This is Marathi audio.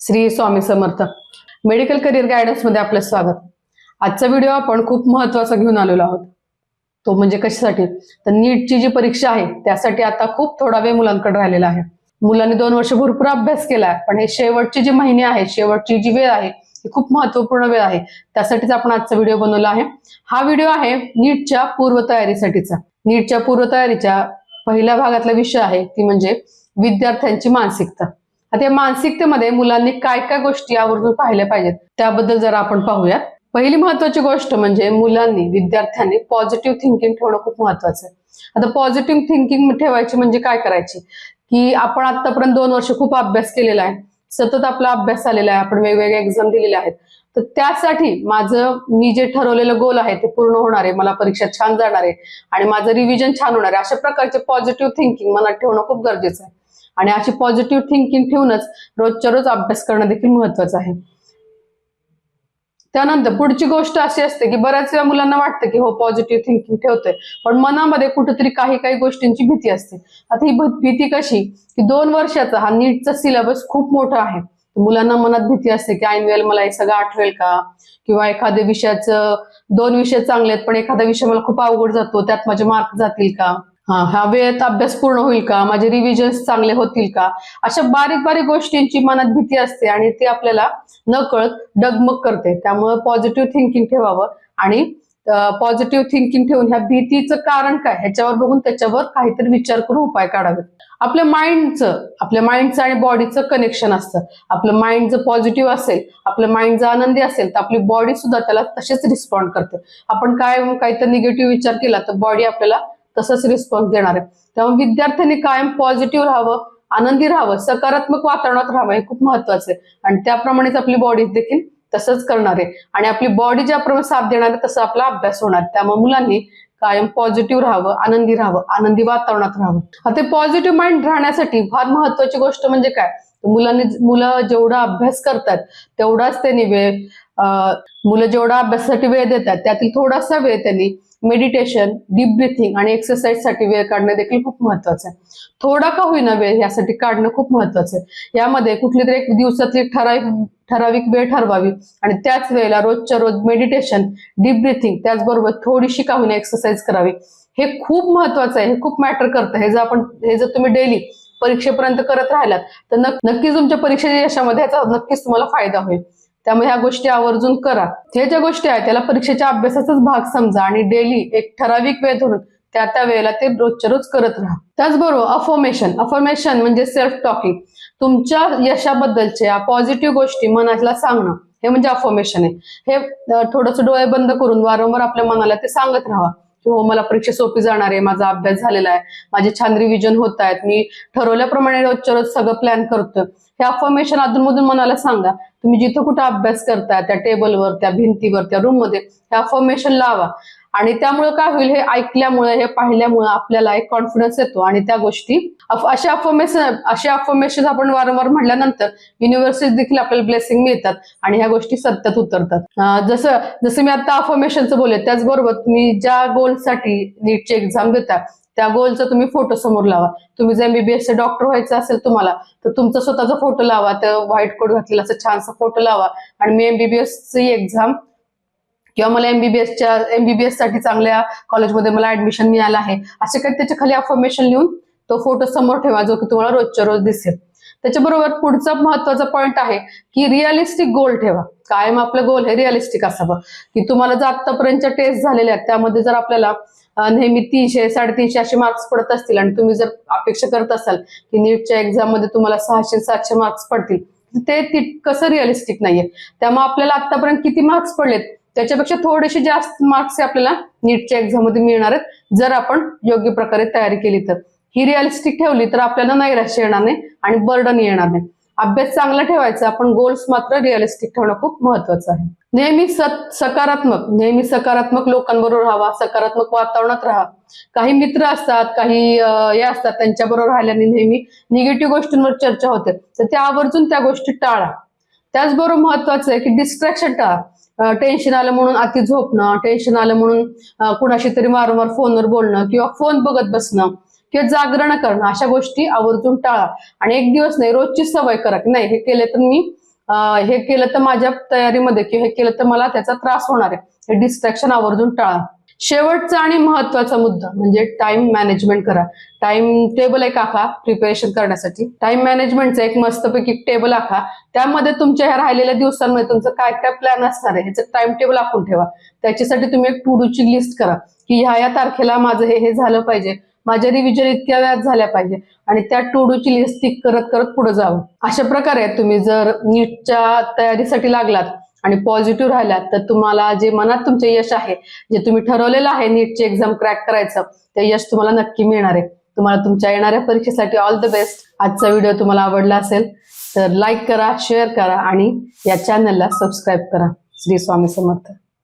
श्री स्वामी समर्थ. मेडिकल करिअर गायडन्समध्ये आपलं स्वागत. आजचा व्हिडिओ आपण खूप महत्त्वाचा घेऊन आलेलो आहोत. तो म्हणजे कशासाठी? तर नीटची जी परीक्षा आहे त्यासाठी आता खूप थोडा वेळ मुलांकडे राहिलेला आहे. मुलांनी दोन वर्ष भरपूर अभ्यास केलाय पण हे शेवटची जी महिने आहे शेवटची जी वेळ आहे ही खूप महत्त्वपूर्ण वेळ आहे. त्यासाठीच आपण आजचा व्हिडिओ बनवला आहे. हा व्हिडिओ आहे नीटच्या पूर्वतयारीसाठीचा. नीटच्या पूर्वतयारीच्या पहिल्या भागातला विषय आहे ती म्हणजे विद्यार्थ्यांची मानसिकता. आता या मानसिकतेमध्ये मुलांनी काय काय गोष्टी आवर्जून पाहिल्या पाहिजेत त्याबद्दल जरा आपण पाहूयात. पहिली महत्वाची गोष्ट म्हणजे मुलांनी विद्यार्थ्यांनी पॉझिटिव्ह थिंकिंग ठेवणं खूप महत्वाचं आहे. आता पॉझिटिव्ह थिंकिंग ठेवायची म्हणजे काय करायची? की आपण आतापर्यंत दोन वर्ष खूप अभ्यास केलेला आहे सतत आपला अभ्यास झालेला आहे आपण वेगवेगळे एक्झाम दिलेले आहेत. तर त्यासाठी माझं मी जे ठरवलेलं गोल आहे ते पूर्ण होणार आहे मला परीक्षा छान जाणार आहे आणि माझं रिव्हिजन छान होणार आहे. अशा प्रकारचे पॉझिटिव्ह थिंकिंग मनात ठेवणं खूप गरजेचं आहे. आणि अशी पॉझिटिव्ह थिंकिंग ठेवूनच रोजच्या रोज अभ्यास करणं देखील महत्वाचं आहे. त्यानंतर पुढची गोष्ट अशी असते की बऱ्याच वेळा मुलांना वाटतं की हो पॉझिटिव्ह थिंकिंग ठेवतोय. पण मनामध्ये कुठेतरी काही काही गोष्टींची भीती असते. आता ही भीती कशी? की दोन वर्षाचा हा नीटचा सिलेबस खूप मोठा आहे. मुलांना मनात भीती असते की ऐन वेळेला मला हे सगळं आठवेल का? किंवा एखाद्या विषयाचं दोन विषय चांगले आहेत पण एखादा विषय मला खूप अवघड जातो त्यात माझे मार्क जातील का? हा ह्या वेळेत अभ्यास पूर्ण होईल का? माझे रिव्हिजन चांगले होतील का? अशा बारीक बारीक गोष्टींची मनात भीती असते आणि ती आपल्याला नकळत डगमग करते. त्यामुळे पॉझिटिव्ह थिंकिंग ठेवावं आणि पॉझिटिव्ह थिंकिंग ठेवून ह्या भीतीचं कारण काय? ह्याच्यावर बघून त्याच्यावर काहीतरी विचार करून उपाय काढावेत. आपल्या माइंडचं आपल्या माइंडचं आणि बॉडीचं कनेक्शन असतं. आपलं माइंड जर पॉझिटिव्ह असेल आपलं माइंड जर आनंदी असेल तर आपली बॉडी सुद्धा त्याला तसेच रिस्पॉन्ड करते. आपण काय काहीतरी निगेटिव्ह विचार केला तर बॉडी आपल्याला तसंच रिस्पॉन्स देणार आहे त्यामुळे विद्यार्थ्यांनी कायम पॉझिटिव्ह राहावं आनंदी राहावं सकारात्मक वातावरणात राहावं हे खूप महत्वाचं आहे. आणि त्याप्रमाणेच आपली बॉडी देखील तसंच करणार आहे. आणि आपली बॉडी ज्याप्रमाणे साथ देणार आहे तसं आपला अभ्यास होणार त्यामुळे मुलांनी कायम पॉझिटिव्ह राहावं आनंदी राहावं आनंदी वातावरणात राहावं. आता पॉझिटिव्ह माइंड राहण्यासाठी फार महत्वाची गोष्ट म्हणजे काय? मुलांनी मुलं जेवढा अभ्यास करतात तेवढाच त्यांनी वेळ मुलं जेवढा अभ्यासासाठी वेळ देतात त्यातील थोडासा वेळ त्यांनी मेडिटेशन डीप ब्रिथिंग आणि एक्सरसाइजसाठी वेळ काढणं देखील खूप महत्वाचं आहे. थोडा का होईना वेळ यासाठी काढणं खूप महत्वाचं आहे. यामध्ये कुठली तरी एक दिवसातली ठराविक ठराविक वेळ ठरवावी आणि त्याच वेळेला रोजच्या रोज मेडिटेशन डीप ब्रिथिंग त्याचबरोबर थोडीशी का होईना एक्सरसाइज करावी. हे खूप महत्वाचं आहे. हे खूप मॅटर करतं हे जर आपण हे जर तुम्ही डेली परीक्षेपर्यंत करत राहिलात तर नक्कीच तुमच्या परीक्षेच्या यशामध्ये याचा नक्कीच तुम्हाला फायदा होईल. त्यामुळे ह्या गोष्टी आवर्जून करा. हे ज्या गोष्टी आहेत त्याला परीक्षेच्या अभ्यासाचाच भाग समजा आणि डेली एक ठराविक वेळ धरून त्या त्या वेळेला ते रोजच्या रोज करत राहा. त्याचबरोबर अफॉर्मेशन अफॉर्मेशन म्हणजे सेल्फ टॉकिंग तुमच्या यशाबद्दलच्या पॉझिटिव्ह गोष्टी मनाला सांगणं हे म्हणजे अफॉर्मेशन आहे. हे थोडस थोडंसं डोळे बंद करून वारंवार आपल्या मनाला ते सांगत राहा. की हो मला परीक्षा सोपी जाणार आहे माझा अभ्यास झालेला आहे माझे छान रिव्हिजन होत आहेत मी ठरवल्याप्रमाणे रोजच्या रोज सगळं प्लॅन करतोय. हे अफॉर्मेशन अधूनमधून मनाला सांगा तुम्ही जिथं कुठं अभ्यास करताय त्या टेबलवर त्या भिंतीवर त्या रूममध्ये हे अफॉर्मेशन लावा. आणि त्यामुळे काय होईल हे ऐकल्यामुळे हे पाहिल्यामुळे आपल्याला एक कॉन्फिडन्स येतो. आणि त्या गोष्टी अशा अफॉर्मेशन अशा अफॉर्मेशन आपण वारंवार म्हटल्यानंतर युनिव्हर्सिटी देखील आपल्याला ब्लेसिंग मिळतात आणि ह्या गोष्टी सत्यात उतरतात. जसं जसं मी आता अफर्मेशनचं बोलले त्याचबरोबर तुम्ही ज्या गोलसाठी नीटची एक्झाम देता त्या गोलचा तुम्ही फोटो समोर लावा. तुम्ही जर एमबीबीएस डॉक्टर व्हायचं असेल तुम्हाला तर तुमचा स्वतःचा फोटो लावा तर व्हाईट कोट घातलेला असं छानसा फोटो लावा. आणि मी एमबीबीएस ची एक्झाम किंवा मला एमबीबीएसच्या एमबीबीएससाठी चांगल्या कॉलेजमध्ये मला ऍडमिशन मिळालं आहे. असे काही त्याच्याखाली अफर्मेशन लिहून तो फोटो समोर ठेवा जो की तुम्हाला रोजच्या रोज दिसेल. त्याच्याबरोबर पुढचा महत्त्वाचा पॉईंट आहे की रिअलिस्टिक गोल ठेवा. कायम आपलं गोल हे रिअलिस्टिक असावं. की तुम्हाला जर आतापर्यंतच्या टेस्ट झालेल्या आहेत त्यामध्ये जर आपल्याला नेहमी तीनशे साडेतीनशे असे मार्क्स पडत असतील आणि तुम्ही जर अपेक्षा करत असाल की नीटच्या एक्झाममध्ये तुम्हाला सहाशे सातशे मार्क्स पडतील ते तितकसं रिअलिस्टिक नाहीये? त्यामुळे आपल्याला आतापर्यंत किती मार्क्स पडलेत? त्याच्यापेक्षा थोडेसे जास्त मार्क्स आपल्याला नीटच्या एक्झाममध्ये मिळणार आहेत. जर आपण योग्य प्रकारे तयारी केली तर. ही रिअलिस्टिक ठेवली तर आपल्याला नैराश्य येणार नाही आणि बर्डन येणार नाही. अभ्यास चांगला ठेवायचा आपण गोल्स मात्र रिअलिस्टिक ठेवणं खूप महत्वाचं आहे. नेहमी सकारात्मक नेहमी सकारात्मक लोकांबरोबर राहावा सकारात्मक वातावरणात राहा. काही मित्र असतात काही हे असतात त्यांच्याबरोबर राहिल्याने नेहमी निगेटिव्ह गोष्टींवर चर्चा होते. तर त्या आवर्जून त्या गोष्टी टाळा. त्याचबरोबर महत्वाचं आहे की डिस्ट्रॅक्शन टाळा. टेन्शन आलं म्हणून अति झोपणं टेन्शन आलं म्हणून कुणाशी तरी वारंवार फोनवर बोलणं किंवा फोन बघत बसणं किंवा जागरण करणं अशा गोष्टी आवर्जून टाळा. आणि एक दिवस नाही रोजची सवय करा की नाही हे केले तर मी हे केलं तर माझ्या तयारीमध्ये किंवा हे केलं तर मला त्याचा त्रास होणार आहे. हे डिस्ट्रॅक्शन आवर्जून टाळा. शेवटचा आणि महत्त्वाचा मुद्दा म्हणजे टाइम मॅनेजमेंट करा. टाइम टेबल एक आखा प्रिपरेशन करण्यासाठी. टाइम मॅनेजमेंटचा एक मस्तपैकी टेबल आखा. त्यामध्ये तुमच्या ह्या राहिलेल्या दिवसांमध्ये तुमचं काय काय प्लॅन असणार आहे ह्याचं टाइम टेबल आखून ठेवा. त्याच्यासाठी तुम्ही एक टू डूची लिस्ट करा की ह्या या तारखेला माझं हे हे झालं पाहिजे. माझ्या रिव्हिजन इतक्या वेळात झाल्या पाहिजे. आणि त्या टू डूची लिस्ट करत करत पुढे जावं. अशा प्रकारे तुम्ही जर नीटच्या तयारीसाठी लागलात आणि पॉझिटिव्ह राहिलात तर तुम्हाला जे मनात तुमचे यश आहे जे तुम्ही ठरवलेलं आहे नीटची एक्झाम क्रॅक करायचं ते यश तुम्हाला नक्की मिळणार आहे. तुम्हाला तुमच्या येणाऱ्या परीक्षेसाठी ऑल द बेस्ट आजचा व्हिडिओ तुम्हाला आवडला असेल तर लाईक करा शेअर करा आणि या चॅनलला सबस्क्राईब करा. श्री स्वामी समर्थ.